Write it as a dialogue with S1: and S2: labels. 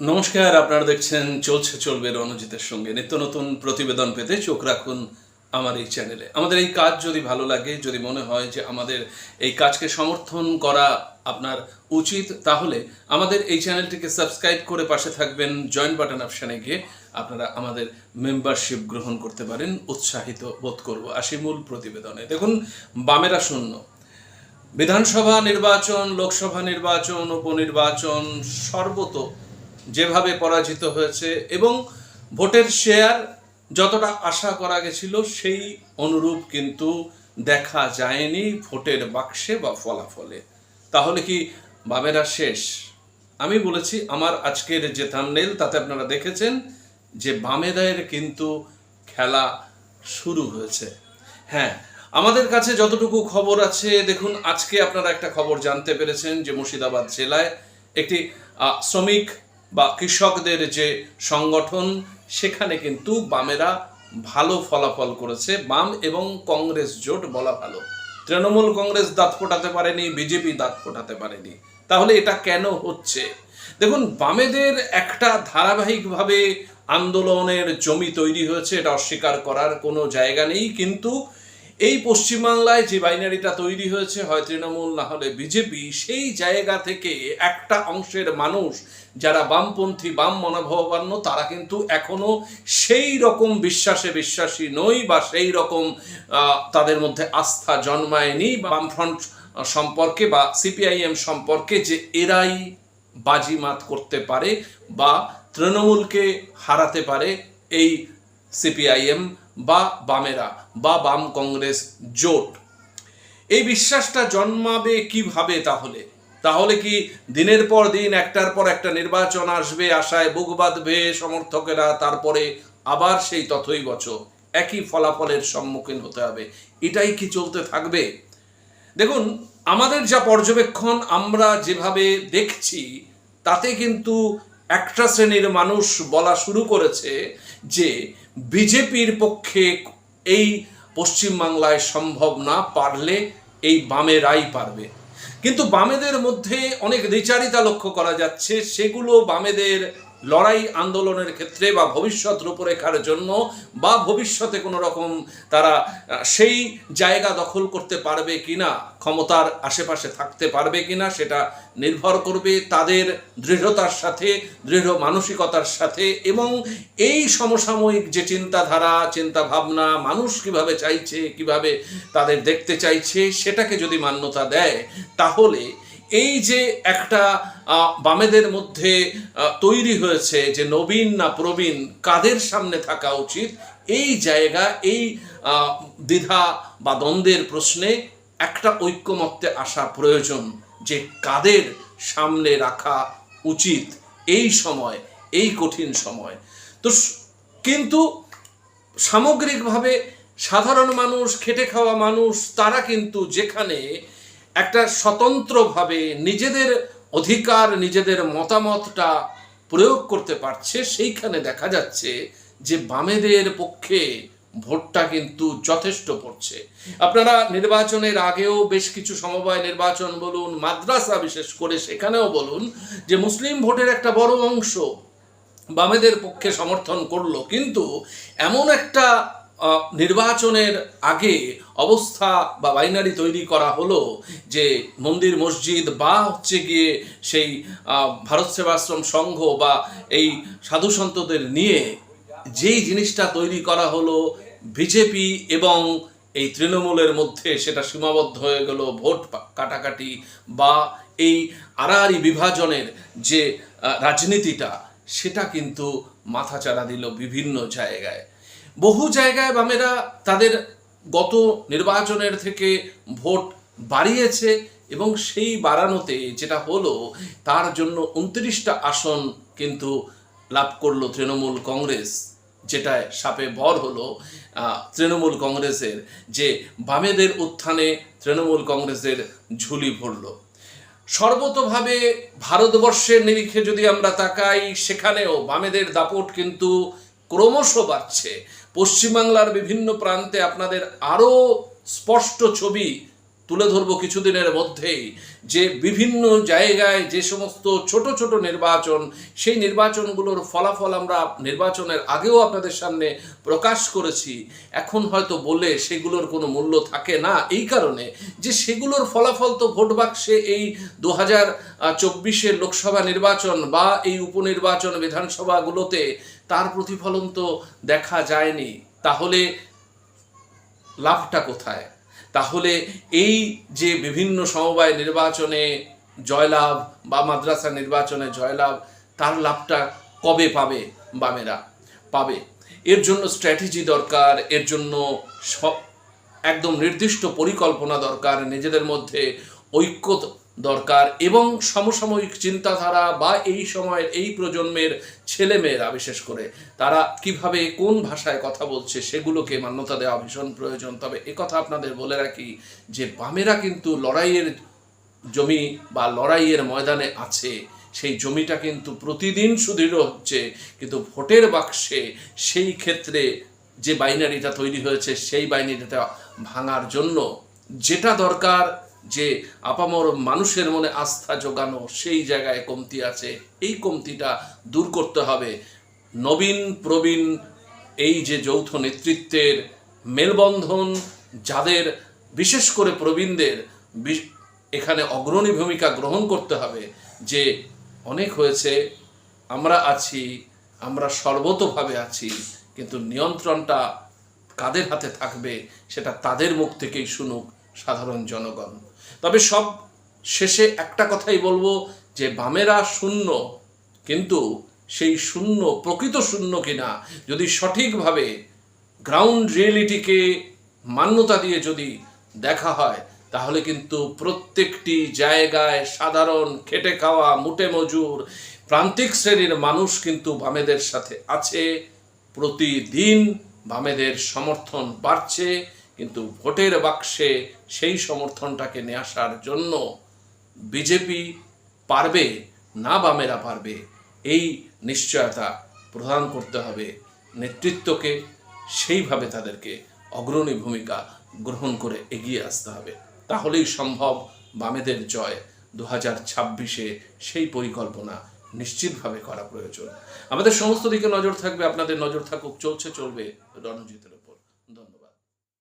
S1: নমস্কার, আপনারা দেখছেন চলছে, চলবে রণজিতের সঙ্গে। নিত্য নতুন প্রতিবেদন পেতে চোখ রাখুন আমার এই চ্যানেলে। আমাদের এই কাজ যদি ভালো লাগে, যদি মনে হয় যে আমাদের এই কাজকে সমর্থন করা আপনার উচিত, তাহলে আমাদের এই চ্যানেলটিকে সাবস্ক্রাইব করে পাশে থাকবেন জয়েন্ট বাটন অপশানে গিয়ে আপনারা আমাদের মেম্বারশিপ গ্রহণ করতে পারেন, উৎসাহিত বোধ করব। আসি মূল প্রতিবেদনে। দেখুন, বামেরা শূন্য বিধানসভা নির্বাচন, লোকসভা নির্বাচন, উপনির্বাচন, সর্বত যেভাবে পরাজিত হয়েছে এবং ভোটের শেয়ার যতটা আশা করা গেছিল, সেই অনুরূপ কিন্তু দেখা যায়নি ভোটের বাক্সে বা ফলাফলে। তাহলে কি বামেরা শেষ? আমি বলেছি, আমার আজকের যে থামনেল, তাতে আপনারা দেখেছেন যে বামেদের কিন্তু খেলা শুরু হয়েছে। হ্যাঁ আমাদের কাছে যতটুকু খবর আছে, দেখুন, আজকে আপনারা একটা খবর জানতে পেরেছেন যে মুর্শিদাবাদ জেলায় একটি শ্রমিক বা কৃষকদের যে সংগঠন, সেখানে কিন্তু বামেরা ভালো ফলাফল করেছে। বাম এবং কংগ্রেস জোট বলা ভালো। তৃণমূল কংগ্রেস দাঁত ফোটাতে পারেনি, বিজেপি দাঁত ফোটাতে পারেনি। তাহলে এটা কেন হচ্ছে? দেখুন, বামেদের একটা ধারাবাহিকভাবে আন্দোলনের জমি তৈরি হয়েছে, এটা অস্বীকার করার কোনো জায়গা নেই। কিন্তু এই পশ্চিমবাংলায় যে বাইনারিটা তৈরি হয়েছে, হয় তৃণমূল না হলে বিজেপি, সেই জায়গা থেকে একটা অংশের মানুষ যারা বামপন্থী, বাম মনোভাবান্য তারা কিন্তু এখনও সেই রকম বিশ্বাসে বিশ্বাসী নই বা সেই রকম তাদের মধ্যে আস্থা জন্মায়নি বামফ্রন্ট সম্পর্কে বা সিপিআইএম সম্পর্কে যে এরাই বাজিমাত করতে পারে বা তৃণমূলকে হারাতে পারে এই সিপিআইএম বা বামেরা, বা বাম কংগ্রেস জোট। এই বিশ্বাসটা জন্মাবে কীভাবে তাহলে? তাহলে কি দিনের পর দিন, একটার পর একটা নির্বাচন আসবে, আশায় বুক বাঁধবে সমর্থকেরা, তারপরে আবার সেই তথই বছর। একই ফলাফলের সম্মুখীন হতে হবে। এটাই কি চলতে থাকবে? দেখুন, আমাদের যা পর্যবেক্ষণ আমরা যেভাবে দেখছি, তাতে কিন্তু একটা শ্রেণির মানুষ বলা শুরু করেছে যে বিজেপির পক্ষে এই পশ্চিমবাংলায় সম্ভব না পারলে এই বামেরাই পারবে। কিন্তু বামেদের মধ্যে অনেক রিচারিতা লক্ষ্য করা যাচ্ছে। সেগুলো বামেদের লড়াই আন্দোলনের ক্ষেত্রে বা ভবিষ্যৎ রূপরেখার জন্য বা ভবিষ্যতে কোনো রকম তারা, সেই জায়গা দখল করতে পারবে কিনা, ক্ষমতার আশেপাশে থাকতে পারবে কিনা, সেটা নির্ভর করবে তাদের দৃঢ়তার সাথে, দৃঢ় মানসিকতার সাথে এবং এই সমসাময়িক যে চিন্তাধারা চিন্তা ভাবনা মানুষ কীভাবে চাইছে, কীভাবে তাদের দেখতে চাইছে, সেটাকে যদি মান্যতা দেয়, তাহলে এই যে একটা বামেদের মধ্যে তৈরি হয়েছে যে নবীন না প্রবীণ, কাদের সামনে থাকা উচিত? এই জায়গা, এই দ্বিধা বা দ্বন্দ্বের প্রশ্নে একটা ঐক্যমত্যে আসা প্রয়োজন যে কাদের সামনে রাখা উচিত এই সময়, এই কঠিন সময়। তো কিন্তু সামগ্রিকভাবে সাধারণ মানুষ, খেটে খাওয়া মানুষ, তারা কিন্তু যেখানে একটা স্বতন্ত্রভাবে নিজেদের অধিকার, নিজেদের মতামতটা প্রয়োগ করতে পারছে, সেইখানে দেখা যাচ্ছে যে বামেদের পক্ষে ভোটটা কিন্তু যথেষ্ট পড়ছে। আপনারা নির্বাচনের আগেও বেশ কিছু সমবায় নির্বাচন বলুন, মাদ্রাসা বিশেষ করে সেখানেও বলুন যে মুসলিম ভোটের একটা বড় অংশ বামেদের পক্ষে সমর্থন করল। কিন্তু এমন একটা নির্বাচনের আগে অবস্থা বা বাইনারি তৈরি করা হলো যে মন্দির, মসজিদ বা হচ্ছে গিয়ে সেই ভারত সেবাশ্রম সংঘ বা এই সাধু সন্তদের নিয়ে যেই জিনিসটা তৈরি করা হলো বিজেপি এবং এই তৃণমূলের মধ্যে সেটা সীমাবদ্ধ হয়ে গেল ভোট কাটাকাটি বা এই আড়াআড়ি বিভাজনের যে রাজনীতিটা সেটা কিন্তু মাথাচাড়া দিল বিভিন্ন জায়গায়। বহু জায়গায় বামেরা তাদের গত নির্বাচনের থেকে ভোট বাড়িয়েছে এবং সেই বাড়ানোতে যেটা হলো, তার জন্য উনত্রিশটা আসন কিন্তু লাভ করল তৃণমূল কংগ্রেস যেটায় সাপে ভর হলো তৃণমূল কংগ্রেসের, যে বামেদের উত্থানে তৃণমূল কংগ্রেসের ঝুলি ভরল। সর্বতভাবে ভারতবর্ষের নিরিখে যদি আমরা তাকাই, সেখানেও বামেদের দাপট কিন্তু ক্রমশ বাড়ছে। পশ্চিমবাংলার বিভিন্ন প্রান্তে আপনাদের আরও স্পষ্ট ছবি তুলে ধরবো কিছুদিনের মধ্যেই যে বিভিন্ন জায়গায় যে সমস্ত ছোট ছোট নির্বাচন, সেই নির্বাচনগুলোর ফলাফল আমরা নির্বাচনের আগেও আপনাদের সামনে প্রকাশ করেছি। এখন হয়তো বলে সেগুলোর কোনো মূল্য থাকে না এই কারণে যে সেগুলোর ফলাফল তো ভোট বাক্সে এই দু হাজার চব্বিশের লোকসভা নির্বাচন বা এই উপনির্বাচন বিধানসভাগুলোতে তার প্রতিফলন তো দেখা যায়নি। তাহলে লাভটা কোথায়? তাহলে এই যে বিভিন্ন সমবায় নির্বাচনে জয়লাভ বা মাদ্রাসা নির্বাচনে জয়লাভ, তার লাভটা কবে পাবে বামেরা পাবে? এর জন্য স্ট্র্যাটেজি দরকার, এর জন্য সব একদম নির্দিষ্ট পরিকল্পনা দরকার, নিজেদের মধ্যে ঐক্য দরকার এবং সমসাময়িক চিন্তাধারা বা এই সময়ের, এই প্রজন্মের ছেলেমেয়েরা, বিশেষ করে, তারা কীভাবে, কোন ভাষায় কথা বলছে সেগুলোকে মান্যতা দেওয়া ভীষণ প্রয়োজন। তবে কথা আপনাদের বলে রাখি যে, বামেরা কিন্তু লড়াইয়ের জমি বা লড়াইয়ের ময়দানে আছে। সেই জমিটা কিন্তু প্রতিদিন সুদৃঢ় হচ্ছে, কিন্তু ভোটের বাক্সে সেই ক্ষেত্রে যে বাইনারিটা তৈরি হয়েছে, সেই বাইনারিটা ভাঙার জন্য যেটা দরকার যে আপামর মানুষের মনে আস্থা জোগানো, সেই জায়গায় কমতি আছে। এই কমতিটা দূর করতে হবে। নবীন, প্রবীণ, এই যে যৌথ নেতৃত্বের মেলবন্ধন, যাদের, বিশেষ করে প্রবীণদের এখানে অগ্রণী ভূমিকা গ্রহণ করতে হবে যে অনেক হয়েছে, আমরা আছি, আমরা সর্বতোভাবে আছি, কিন্তু নিয়ন্ত্রণটা কাদের হাতে থাকবে, সেটা তাদের মুখ থেকেই শুনুক সাধারণ জনগণ। তবে সব শেষে একটা কথাই বলব যে বামেরা শূন্য, কিন্তু সেই শূন্য, প্রকৃত শূন্য কিনা, যদি সঠিকভাবে গ্রাউন্ড রিয়েলিটিকে মান্যতা দিয়ে যদি দেখা হয়, তাহলে কিন্তু প্রত্যেকটি জায়গায় সাধারণ খেটে খাওয়া, মুটে মজুর প্রান্তিক শ্রেণির মানুষ কিন্তু বামেদের সাথে আছে। প্রতিদিন বামেদের সমর্থন বাড়ছে। কিন্তু ভোটের বাক্সে সেই সমর্থনটাকে নিয়ে আসার জন্য বিজেপি পারবে না বামেরা পারবে, এই নিশ্চয়তা প্রদান করতে হবে। নেতৃত্বকে সেইভাবে তাদেরকে অগ্রণী ভূমিকা গ্রহণ করে এগিয়ে আসতে হবে। তাহলেই সম্ভব বামেদের জয়। দু হাজার ছাব্বিশে সেই পরিকল্পনা নিশ্চিতভাবে করা প্রয়োজন। আমাদের সমস্ত দিকে নজর থাকবে, আপনাদের নজর থাকুক, চলছে, চলবে রণজিৎ